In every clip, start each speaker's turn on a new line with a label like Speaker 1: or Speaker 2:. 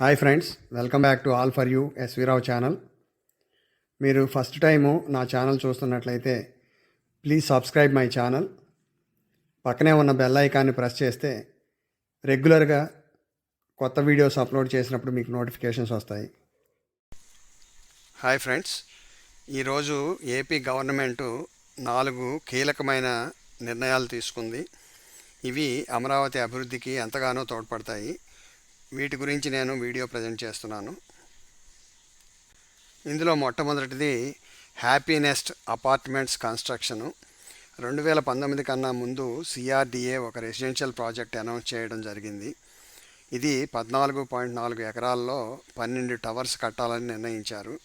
Speaker 1: Hi friends welcome back to all for you SV Rao channel మీరు first time నా channel చూస్తున్నట్లయితే please subscribe my channel పక్కనే ఉన్న bell ఐకాన్ని press చేస్తే రెగ్యులర్గా కొత్త వీడియోస్ అప్లోడ్ చేసినప్పుడు మీకు నోటిఫికేషన్స్ వస్తాయి. హాయ్ ఫ్రెండ్స్ ఈరోజు ఏపీ గవర్నమెంటు నాలుగు కీలకమైన నిర్ణయాలు తీసుకుంది. ఇవి అమరావతి అభివృద్ధికి ఎంతగానో తోడ్పడతాయి. వీటి గురించి నేను వీడియో ప్రజెంట్ చేస్తున్నాను. ఇందులో మొట్టమొదటిది హ్యాపీనెస్ట్ అపార్ట్మెంట్స్ కన్స్ట్రక్షను. రెండు వేల పంతొమ్మిది కన్నా ముందు సిఆర్డిఏ ఒక రెసిడెన్షియల్ ప్రాజెక్ట్ అనౌన్స్ చేయడం జరిగింది. ఇది పద్నాలుగు పాయింట్ నాలుగు ఎకరాల్లో పన్నెండు టవర్స్ కట్టాలని నిర్ణయించారు.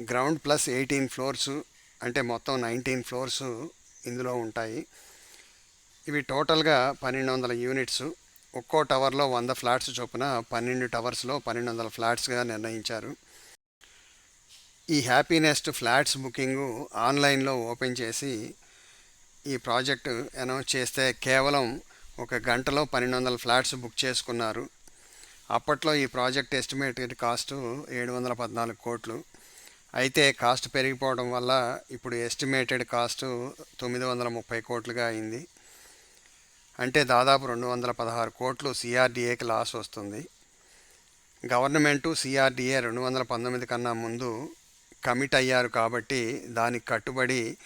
Speaker 1: గ్రౌండ్ ప్లస్ ఎయిటీన్ ఫ్లోర్స్ అంటే మొత్తం నైన్టీన్ ఫ్లోర్స్ ఇందులో ఉంటాయి. ఇవి టోటల్గా పన్నెండు వందల యూనిట్స్. ఒక్కో టవర్లో వంద ఫ్లాట్స్ చొప్పున పన్నెండు టవర్స్లో పన్నెండు వందల ఫ్లాట్స్గా నిర్ణయించారు. ఈ హ్యాపీనెస్ట్ ఫ్లాట్స్ బుకింగు ఆన్లైన్లో ఓపెన్ చేసి ఈ ప్రాజెక్టు అనౌన్స్ చేస్తే కేవలం ఒక గంటలో పన్నెండు వందల ఫ్లాట్స్ బుక్ చేసుకున్నారు. అప్పట్లో ఈ ప్రాజెక్ట్ ఎస్టిమేటెడ్ కాస్ట్ ఏడు వందల పద్నాలుగు కోట్లు. అయితే కాస్ట్ పెరిగిపోవడం వల్ల ఇప్పుడు ఎస్టిమేటెడ్ కాస్ట్ తొమ్మిది వందల ముప్పై కోట్లుగా అయింది. అంటే దాదాపు రెండు వందల పదహారు కోట్లు సిఆర్డీఏకి లాస్ వస్తుంది. గవర్నమెంటు సిఆర్డీఏ రెండు వందల పంతొమ్మిది కన్నా ముందు కమిట్ అయ్యారు కాబట్టి దానికి కట్టుబడి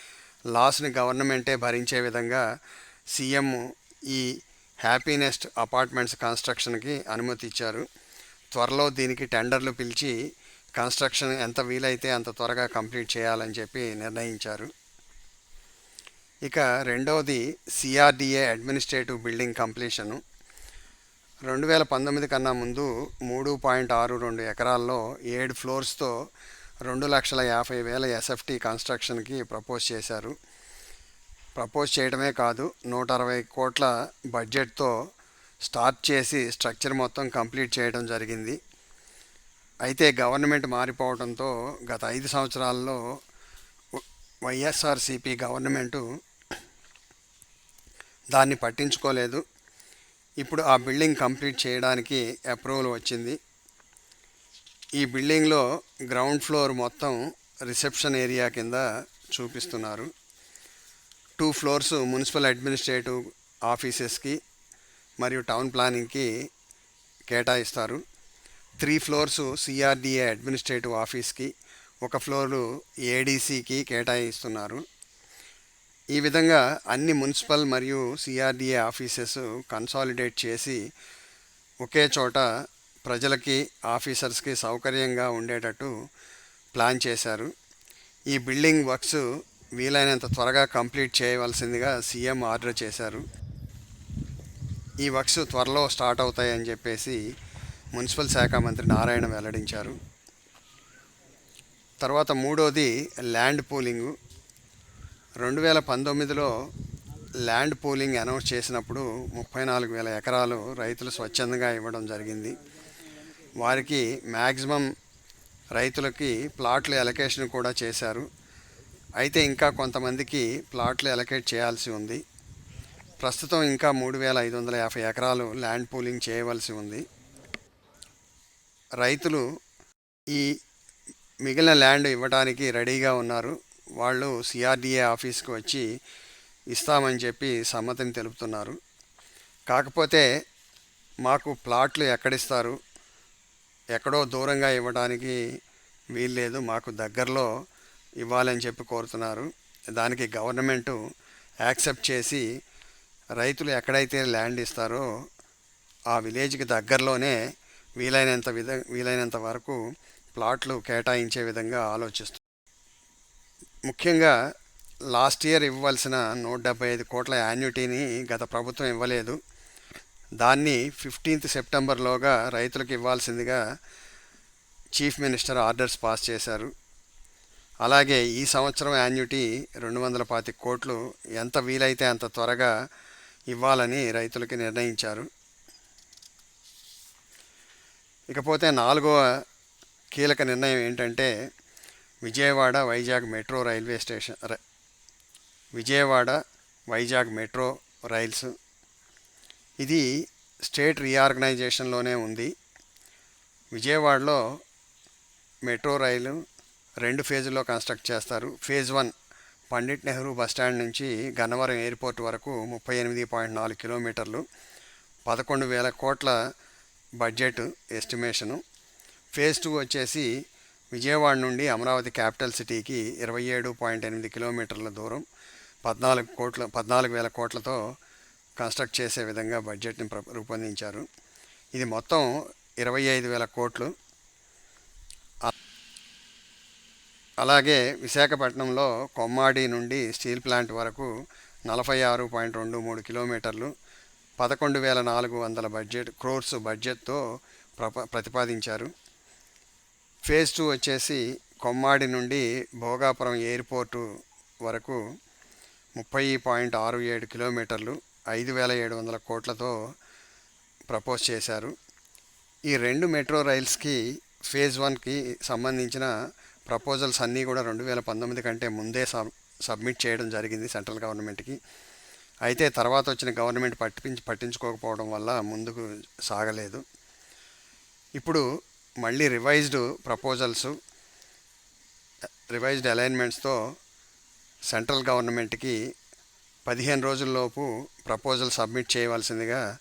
Speaker 1: లాస్ని గవర్నమెంటే భరించే విధంగా సీఎం ఈ హ్యాపీనెస్ట్ అపార్ట్మెంట్స్ కన్స్ట్రక్షన్కి అనుమతి ఇచ్చారు. త్వరలో దీనికి టెండర్లు పిలిచి కన్స్ట్రక్షన్ ఎంత వీలైతే అంత త్వరగా కంప్లీట్ చేయాలని చెప్పి నిర్ణయించారు. ఇక రెండవది సిఆర్డిఏ అడ్మినిస్ట్రేటివ్ బిల్డింగ్ కంప్లీషను. రెండు వేల పంతొమ్మిది కన్నా ముందు మూడు పాయింట్ ఆరు రెండు ఎకరాల్లో ఏడు ఫ్లోర్స్తో రెండు లక్షల యాభై వేల ఎస్ఎఫ్టీ కన్స్ట్రక్షన్కి ప్రపోజ్ చేశారు. ప్రపోజ్ చేయడమే కాదు నూట అరవై కోట్ల బడ్జెట్తో స్టార్ట్ చేసి స్ట్రక్చర్ మొత్తం కంప్లీట్ చేయడం జరిగింది. అయితే గవర్నమెంట్ మారిపోవడంతో గత ఐదు సంవత్సరాల్లో వైఎస్ఆర్సిపి గవర్నమెంటు దాన్ని పట్టించుకోలేదు. ఇప్పుడు ఆ బిల్డింగ్ కంప్లీట్ చేయడానికి అప్రూవల్ వచ్చింది. ఈ బిల్డింగ్లో గ్రౌండ్ ఫ్లోర్ మొత్తం రిసెప్షన్ ఏరియా కింద చూపిస్తున్నారు. టూ ఫ్లోర్స్ మున్సిపల్ అడ్మినిస్ట్రేటివ్ ఆఫీసెస్కి మరియు టౌన్ ప్లానింగ్కి కేటాయిస్తారు. త్రీ ఫ్లోర్స్ సిఆర్డిఏ అడ్మినిస్ట్రేటివ్ ఆఫీస్కి ఒక ఫ్లోరు ఏడీసీకి కేటాయిస్తున్నారు. ఈ విధంగా అన్ని మున్సిపల్ మరియు సిఆర్డిఏ ఆఫీసెస్ కన్సాలిడేట్ చేసి ఒకే చోట ప్రజలకి ఆఫీసర్స్కి సౌకర్యంగా ఉండేటట్టు ప్లాన్ చేశారు. ఈ బిల్డింగ్ వర్క్స్ వీలైనంత త్వరగా కంప్లీట్ చేయవలసిందిగా సీఎం ఆర్డర్ చేశారు. ఈ వర్క్స్ త్వరలో స్టార్ట్ అవుతాయని చెప్పేసి మున్సిపల్ శాఖ మంత్రి నారాయణ వెల్లడించారు. తర్వాత మూడోది ల్యాండ్ పూలింగు. రెండు వేల పంతొమ్మిదిలో ల్యాండ్ పోలింగ్ అనౌన్స్ చేసినప్పుడు ముప్పై నాలుగు వేల ఎకరాలు రైతులు స్వచ్ఛందంగా ఇవ్వడం జరిగింది. వారికి మ్యాక్సిమం రైతులకి ప్లాట్లు ఎలకేషన్ కూడా చేశారు. అయితే ఇంకా కొంతమందికి ప్లాట్లు ఎలకేట్ చేయాల్సి ఉంది. ప్రస్తుతం ఇంకా మూడు వేల ఐదు వందల యాభై ఎకరాలు ల్యాండ్ పూలింగ్ చేయవలసి ఉంది. రైతులు ఈ మిగిలిన ల్యాండ్ ఇవ్వడానికి రెడీగా ఉన్నారు. వాళ్ళు సిఆర్డిఏ ఆఫీస్కి వచ్చి ఇస్తామని చెప్పి సమ్మతిని తెలుపుతున్నారు. కాకపోతే మాకు ప్లాట్లు ఎక్కడిస్తారు? ఎక్కడో దూరంగా ఇవ్వడానికి వీల్లేదు. మాకు దగ్గరలో ఇవ్వాలని చెప్పి కోరుతున్నారు. దానికి గవర్నమెంటు యాక్సెప్ట్ చేసి రైతులు ఎక్కడైతే ల్యాండ్ ఇస్తారో ఆ విలేజ్కి దగ్గరలోనే వీలైనంత విధ వీలైనంత వరకు ప్లాట్లు కేటాయించే విధంగా ఆలోచిస్తుంది ముఖ్యంగా లాస్ట్ ఇయర్ ఇవ్వాల్సిన నూట డెబ్బై ఐదు కోట్ల యాన్యుటీని గత ప్రభుత్వం ఇవ్వలేదు. దాన్ని ఫిఫ్టీన్త్ సెప్టెంబర్లోగా రైతులకు ఇవ్వాల్సిందిగా చీఫ్ మినిస్టర్ ఆర్డర్స్ పాస్ చేశారు. అలాగే ఈ సంవత్సరం యాన్యుటీ రెండు వందల పాతి కోట్లు ఎంత వీలైతే అంత త్వరగా ఇవ్వాలని రైతులకి నిర్ణయించారు. ఇకపోతే నాలుగవ కీలక నిర్ణయం ఏంటంటే Vijayawada Vizag metro railway station Vijayawada Vizag metro rails. ఇది స్టేట్ రీఆర్గనైజేషన్లోనే ఉంది. విజయవాడలో మెట్రో రైలు రెండు ఫేజుల్లో కన్స్ట్రక్ట్ చేస్తారు. Phase one Pandit Nehru bus stand నుంచి గన్నవరం ఎయిర్పోర్ట్ వరకు ముప్పై ఎనిమిది పాయింట్ నాలుగు కిలోమీటర్లు పదకొండు వేల కోట్ల బడ్జెట్ ఎస్టిమేషను. ఫేజ్ టూ వచ్చేసి విజయవాడ నుండి అమరావతి క్యాపిటల్ సిటీకి ఇరవై ఏడు పాయింట్ ఎనిమిది కిలోమీటర్ల దూరం పద్నాలుగు కోట్ల పద్నాలుగు వేల కోట్లతో కన్స్ట్రక్ట్ చేసే విధంగా బడ్జెట్ని రూపొందించారు. ఇది మొత్తం ఇరవై ఐదు వేల కోట్లు. అలాగే విశాఖపట్నంలో కొమ్మాడి నుండి స్టీల్ ప్లాంట్ వరకు నలభై ఆరు పాయింట్ రెండు మూడు కిలోమీటర్లు పదకొండు వేల నాలుగు వందల బడ్జెట్ క్రోర్స్ బడ్జెట్తో ప్రప ప్రతిపాదించారు. ఫేజ్ టూ వచ్చేసి కొమ్మాడి నుండి భోగాపురం ఎయిర్పోర్టు వరకు ముప్పై పాయింట్ ఆరు ఏడు కిలోమీటర్లు ఐదు వేల ఏడు వందల కోట్లతో ప్రపోజ్ చేశారు. ఈ రెండు మెట్రో రైల్స్కి ఫేజ్ వన్కి సంబంధించిన ప్రపోజల్స్ అన్నీ కూడా రెండు వేల పంతొమ్మిది కంటే ముందే సబ్ సబ్మిట్ చేయడం జరిగింది సెంట్రల్ గవర్నమెంట్కి. అయితే తర్వాత వచ్చిన గవర్నమెంట్ పట్టించి పట్టించుకోకపోవడం వల్ల ముందుకు సాగలేదు. ఇప్పుడు మళ్ళీ రివైజ్డ్ ప్రపోజల్స్ రివైజ్డ్ అలైన్మెంట్స్తో సెంట్రల్ గవర్నమెంట్కి పదిహేను రోజుల్లోపు ప్రపోజల్ సబ్మిట్ చేయవలసిందిగా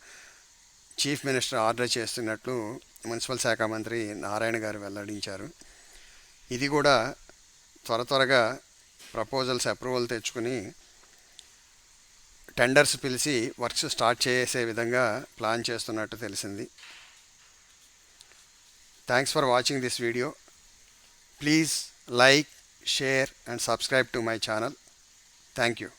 Speaker 1: చీఫ్ మినిస్టర్ ఆర్డర్ చేస్తున్నట్లు మున్సిపల్ శాఖ మంత్రి నారాయణ గారు వెల్లడించారు. ఇది కూడా త్వర త్వరగా ప్రపోజల్స్ అప్రూవల్ తెచ్చుకుని టెండర్స్ పిలిచి వర్క్స్ స్టార్ట్ చేసే విధంగా ప్లాన్ చేస్తున్నట్టు తెలిసింది. Thanks for watching this video. Please like, share and subscribe to my channel. Thank you.